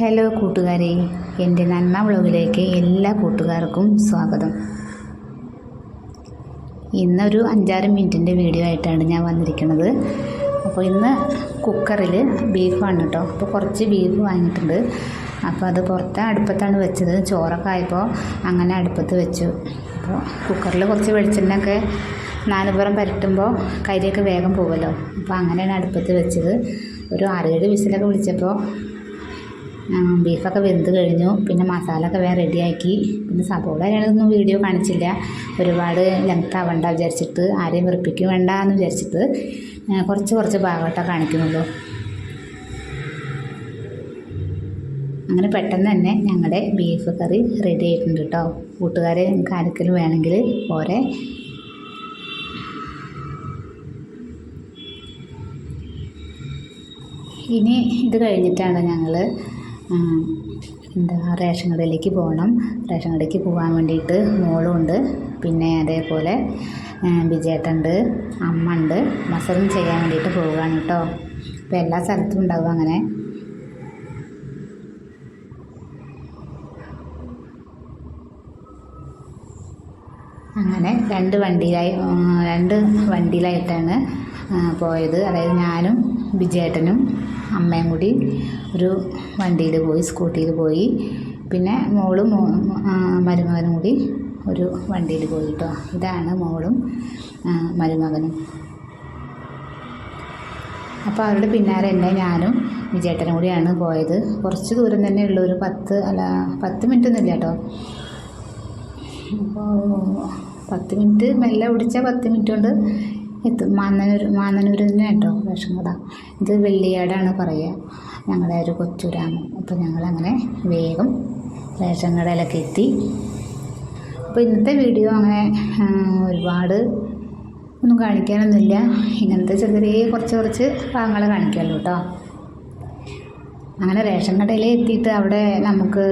Hello കൂട്ടുകാരെ എന്റെ നന്മ വ്ളോഗിലേക്ക് എല്ലാ കൂട്ടുകാർക്കും സ്വാഗതം. ഇന്നൊരു അഞ്ചാറ് മിനിറ്റിന്റെ വീഡിയോ ആയിട്ടാണ് ഞാൻ വന്നിരിക്കുന്നത്. അപ്പോൾ ഇന്ന് കുക്കറിൽ ബീഫാണ് കേട്ടോ. അപ്പോൾ കുറച്ച് ബീഫ് വാങ്ങിയിട്ടുണ്ട്. അപ്പോൾ അത് പുറത്ത് അടുപ്പത്താണ് വെച്ചത്. ചോറൊക്കെ ആയപ്പോൾ അങ്ങനെ അടുപ്പത്ത് വെച്ചു. അപ്പോൾ കുക്കറിൽ കുറച്ച് വെളിച്ചെണ്ണയൊക്കെ നാലുപുറം പരട്ടുമ്പോൾ കരിയൊക്കെ വേഗം പോകുമല്ലോ അപ്പോൾ അങ്ങനെയാണ് അടുപ്പത്ത് വെച്ചത്. ഒരു ആറേഴ് വിസിലൊക്കെ വിളിച്ചപ്പോൾ ബീഫൊക്കെ വെന്ത് കഴിഞ്ഞു. പിന്നെ മസാല ഒക്കെ വേറെ റെഡിയാക്കി. പിന്നെ സബോള ഞാനൊന്നും വീഡിയോ കാണിച്ചില്ല. ഒരുപാട് ലെങ്ത് ആവണ്ട വിചാരിച്ചിട്ട്. ആരെയും വെറുപ്പിക്കും വേണ്ട എന്ന് വിചാരിച്ചിട്ട് കുറച്ച് കുറച്ച് ഭാഗമായിട്ടാണ് കാണിക്കുന്നുള്ളൂ. അങ്ങനെ പെട്ടെന്ന് തന്നെ ഞങ്ങളുടെ ബീഫ് കറി റെഡി ആയിട്ടുണ്ട് കേട്ടോ കൂട്ടുകാരെ ആരെങ്കിലും വേണമെങ്കിൽ പോരെ. ഇനി ഇത് കഴിഞ്ഞിട്ടാണ് ഞങ്ങൾ എന്താ റേഷൻ കടയിലേക്ക് പോകണം. റേഷൻ കടയ്ക്ക് പോകാൻ വേണ്ടിയിട്ട് മോളും ഉണ്ട് പിന്നെ അതേപോലെ ബിജേട്ടുണ്ട് അമ്മ ഉണ്ട് മസറും ചെയ്യാൻ വേണ്ടിയിട്ട് പോവുകയാണ് കേട്ടോ. ഇപ്പം എല്ലാ സ്ഥലത്തും ഉണ്ടാവും അങ്ങനെ. അങ്ങനെ രണ്ട് വണ്ടിയിലായി രണ്ട് വണ്ടിയിലായിട്ടാണ് പോയത്. അതായത് ഞാനും ബിജേട്ടനും അമ്മയും കൂടി ഒരു വണ്ടിയിൽ പോയി സ്കൂട്ടിയിൽ പോയി. പിന്നെ മോളും മരുമകനും കൂടി ഒരു വണ്ടിയിൽ പോയി കേട്ടോ ഇതാണ് മോളും മരുമകനും. അപ്പോൾ അവരുടെ പിന്നാലെ തന്നെ ഞാനും വിജേട്ടനും കൂടിയാണ് പോയത്. കുറച്ച് ദൂരം തന്നെ ഉള്ളൂ ഒരു പത്ത് അല്ല പത്ത് മിനിറ്റ് ഒന്നുമില്ല കേട്ടോ. അപ്പോൾ പത്ത് മിനിറ്റ് മെല്ലെ ഓടിച്ചാൽ പത്ത് മിനിറ്റ് കൊണ്ട് എത്തും മാന്നനൂർ തന്നെ കേട്ടോ കൂടാ ഇത് വെള്ളിയാടാണ് പറയുക ഞങ്ങളുടെ ഒരു കൊച്ചു ഗ്രാമം. അപ്പോൾ ഞങ്ങളങ്ങനെ വേഗം റേഷൻ കടയിലൊക്കെ എത്തി. അപ്പോൾ ഇന്നത്തെ വീഡിയോ അങ്ങനെ ഒരുപാട് ഒന്നും കാണിക്കാനൊന്നുമില്ല. ഇങ്ങനത്തെ ചെറിയ കുറച്ച് കുറച്ച് ഭാഗങ്ങൾ കാണിക്കാമല്ലോ കേട്ടോ. അങ്ങനെ റേഷൻ കടയിൽ എത്തിയിട്ട് അവിടെ നമുക്ക്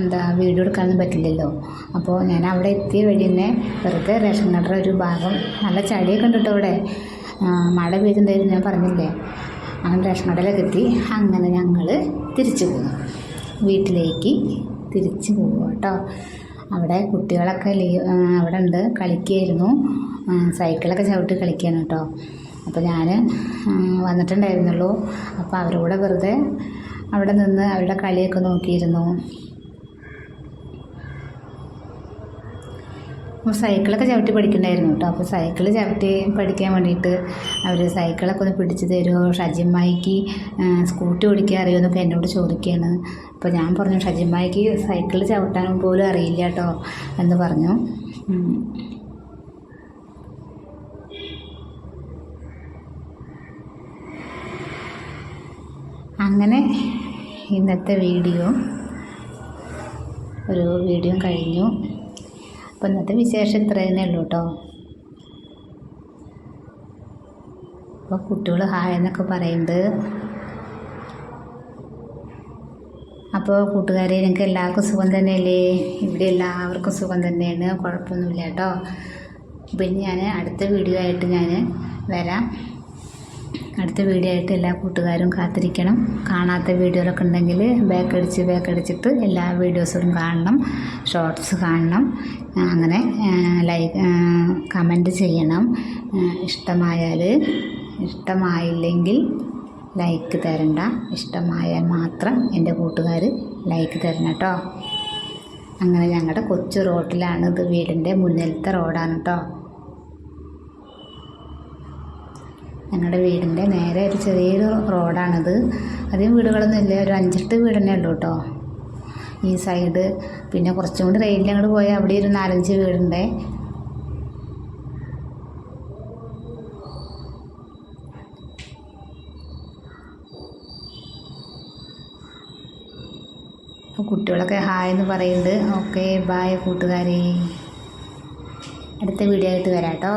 എന്താ വീഡിയോ എടുക്കാനൊന്നും പറ്റില്ലല്ലോ. അപ്പോൾ ഞാൻ അവിടെ എത്തിയ വഴി തന്നെ വെറുതെ റേഷൻ കടയുടെ ഒരു ഭാഗം നല്ല ചളിയൊക്കെ ഉണ്ട് കേട്ടോ അവിടെ മഴ പെയ്തിട്ടുണ്ടായിരുന്നു ഞാൻ പറഞ്ഞില്ലേ? അങ്ങനെ റേഷൻ കടയിലൊക്കെ എത്തി. അങ്ങനെ ഞങ്ങൾ തിരിച്ചു പോകും വീട്ടിലേക്ക് തിരിച്ചു പോകും കേട്ടോ. അവിടെ കുട്ടികളൊക്കെ ലീവ് അവിടെ ഉണ്ട് കളിക്കുകയായിരുന്നു സൈക്കിളൊക്കെ ചവിട്ടി കളിക്കുകയാണ് കേട്ടോ. അപ്പോൾ ഞാൻ വന്നിട്ടുണ്ടായിരുന്നുള്ളൂ. അപ്പോൾ അവരോട് വെറുതെ അവിടെ നിന്ന് അവരുടെ കളിയൊക്കെ നോക്കിയിരുന്നു. സൈക്കിളൊക്കെ ചവിട്ടി പഠിക്കണ്ടായിരുന്നു കേട്ടോ. അപ്പോൾ സൈക്കിൾ ചവിട്ടി പഠിക്കാൻ വേണ്ടിയിട്ട് അവർ സൈക്കിളൊക്കെ ഒന്ന് പിടിച്ച് തരുമോ? ഷജിമ്മായിക്ക് സ്കൂട്ടി ഓടിക്കാൻ അറിയുമോ എന്നൊക്കെ എന്നോട് ചോദിക്കുകയാണ്. അപ്പോൾ ഞാൻ പറഞ്ഞു ഷജിമ്മായിക്ക് സൈക്കിൾ ചവിട്ടാൻ പോലും അറിയില്ല കേട്ടോ എന്ന് പറഞ്ഞു. അങ്ങനെ ഇന്നത്തെ വീഡിയോ ഒരു വീഡിയോ കഴിഞ്ഞു. അപ്പോൾ ഇന്നത്തെ വിശേഷം ഇത്ര തന്നെ ഉള്ളൂ കേട്ടോ അപ്പോൾ കുട്ടികൾ ഹായ് എന്നൊക്കെ പറയുന്നത്. അപ്പോൾ കൂട്ടുകാരെ നിങ്ങൾക്ക് എല്ലാവർക്കും സുഖം തന്നെയല്ലേ? ഇവിടെ എല്ലാവർക്കും സുഖം തന്നെയാണ്. കുഴപ്പമൊന്നുമില്ല കേട്ടോ പിന്നെ ഞാൻ അടുത്ത വീഡിയോ ആയിട്ട് ഞാൻ വരാം. അടുത്ത വീഡിയോ ആയിട്ട് എല്ലാ കൂട്ടുകാരും കാത്തിരിക്കണം. കാണാത്ത വീഡിയോകളൊക്കെ ഉണ്ടെങ്കിൽ ബാക്കടിച്ച് ബാക്കടിച്ചിട്ട് എല്ലാ വീഡിയോസും കാണണം. ഷോർട്സ് കാണണം. അങ്ങനെ ലൈക്ക് കമന്റ് ചെയ്യണം. ഇഷ്ടമായാൽ ഇഷ്ടമായില്ലെങ്കിൽ ലൈക്ക് തരണ്ട. ഇഷ്ടമായാൽ മാത്രം എന്റെ കൂട്ടുകാർ ലൈക്ക് തരണം കേട്ടോ. അങ്ങനെ ഞങ്ങളുടെ കൊച്ചു റോഡിലാണ് ഇത് വീടിന്റെ മുന്നിലത്തെ റോഡാണ് കേട്ടോ. ഞങ്ങളുടെ വീടിന്റെ നേരെ ഒരു ചെറിയൊരു റോഡാണിത്. അധികം വീടുകളൊന്നും ഇല്ല. ഒരു അഞ്ചെട്ട് വീട് തന്നെ ഉള്ളൂ കേട്ടോ ഈ സൈഡ്. പിന്നെ കുറച്ചും കൂടി റെയിലിൽ അങ്ങോട്ട് പോയാൽ അവിടെ ഒരു നാലഞ്ച് വീടുണ്ട്. കുട്ടികളൊക്കെ ഹായ് എന്ന് പറയുന്നുണ്ട് ഓക്കെ ബായ് കൂട്ടുകാരെ. അടുത്ത വീഡിയോ ആയിട്ട് വരാം കേട്ടോ